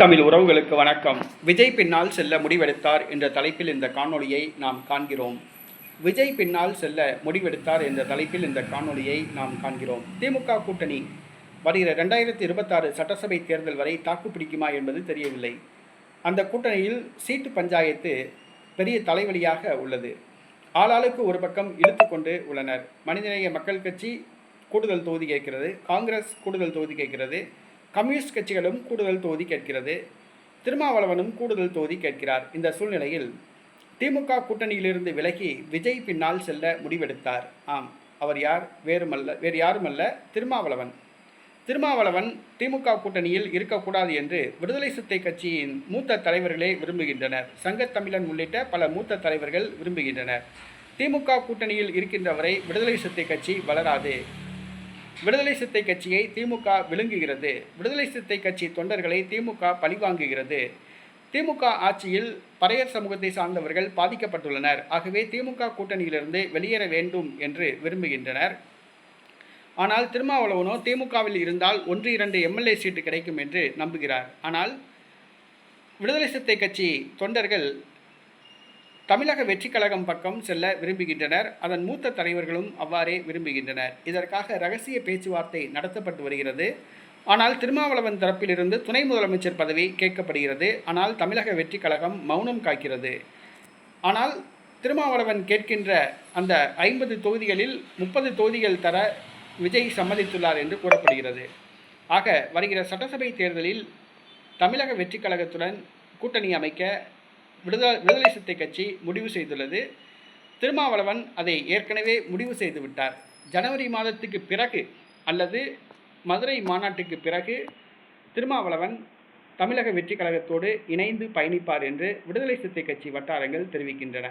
தமிழ் உறவுகளுக்கு வணக்கம். விஜய் பின்னால் செல்ல முடிவெடுத்தார் என்ற தலைப்பில் இந்த காணொளியை நாம் காண்கிறோம். விஜய் பின்னால் செல்ல முடிவெடுத்தார் என்ற தலைப்பில் இந்த காணொளியை நாம் காண்கிறோம். திமுக கூட்டணி வருகிற ரெண்டாயிரத்தி இருபத்தாறு சட்டசபை தேர்தல் வரை தாக்கு பிடிக்குமா என்பது தெரியவில்லை. அந்த கூட்டணியில் சீட்டு பஞ்சாயத்து பெரிய தலைவலியாக உள்ளது. ஆளாளுக்கு ஒரு பக்கம் இழுத்து கொண்டு உள்ளனர். மனிதநேய மக்கள் கட்சி கூடுதல் தொகுதி கேட்கிறது. காங்கிரஸ் கூடுதல் தொகுதி கேட்கிறது. கம்யூனிஸ்ட் கட்சிகளும் கூடுதல் தொகுதி கேட்கிறது. திருமாவளவனும் கூடுதல் தொகுதி கேட்கிறார். இந்த சூழ்நிலையில் திமுக கூட்டணியிலிருந்து விலகி விஜய் பின்னால் செல்ல முடிவெடுத்தார். ஆம் அவர் யார்? வேறுமல்ல வேறு யாருமல்ல திருமாவளவன். திருமாவளவன் திமுக கூட்டணியில் இருக்கக்கூடாது என்று விடுதலை சித்தை கட்சியின் மூத்த தலைவர்களே விரும்புகின்றனர். சங்கத்தமிழன் உள்ளிட்ட பல மூத்த தலைவர்கள் விரும்புகின்றனர். திமுக கூட்டணியில் இருக்கின்றவரை விடுதலை சித்தை கட்சி வளராது. விடுதலை சிறுத்தை கட்சியை திமுக விழுங்குகிறது. விடுதலை சிறுத்தை கட்சி தொண்டர்களை திமுக பழிவாங்குகிறது. திமுக ஆட்சியில் பறையர் சமூகத்தை சார்ந்தவர்கள் பாதிக்கப்பட்டுள்ளனர். ஆகவே திமுக கூட்டணியிலிருந்து வெளியேற வேண்டும் என்று விரும்புகின்றனர். ஆனால் திருமாவளவனோ திமுகவில் இருந்தால் ஒன்று இரண்டு எம்எல்ஏ சீட்டு கிடைக்கும் என்று நம்புகிறார். ஆனால் விடுதலை சிறுத்தை கட்சி தொண்டர்கள் தமிழக வெற்றி கழகம் பக்கம் செல்ல விரும்புகின்றனர். அதன் மூத்த தலைவர்களும் அவ்வாறே விரும்புகின்றனர். இதற்காக ரகசிய பேச்சுவார்த்தை நடத்தப்பட்டு வருகிறது. ஆனால் திருமாவளவன் தரப்பிலிருந்து துணை முதலமைச்சர் பதவி கேட்கப்படுகிறது. ஆனால் தமிழக வெற்றி கழகம் மௌனம் காக்கிறது. ஆனால் திருமாவளவன் கேட்கின்ற அந்த ஐம்பது தொகுதிகளில் முப்பது தொகுதிகள் தர விஜய் சம்மதித்துள்ளார் என்று கூறப்படுகிறது. ஆக வருகிற சட்டசபை தேர்தலில் தமிழக வெற்றி கழகத்துடன் கூட்டணி அமைக்க விடுதலை விடுதலை சிறுத்தை கட்சி முடிவு செய்துள்ளது. திருமாவளவன் அதை ஏற்கனவே முடிவு செய்து விட்டார். ஜனவரி மாதத்துக்கு பிறகு அல்லது மதுரை மாநாட்டுக்கு பிறகு திருமாவளவன் தமிழக வெற்றி கழகத்தோடு இணைந்து பயணிப்பார் என்று விடுதலை சிறுத்தை கட்சி வட்டாரங்கள் தெரிவிக்கின்றன.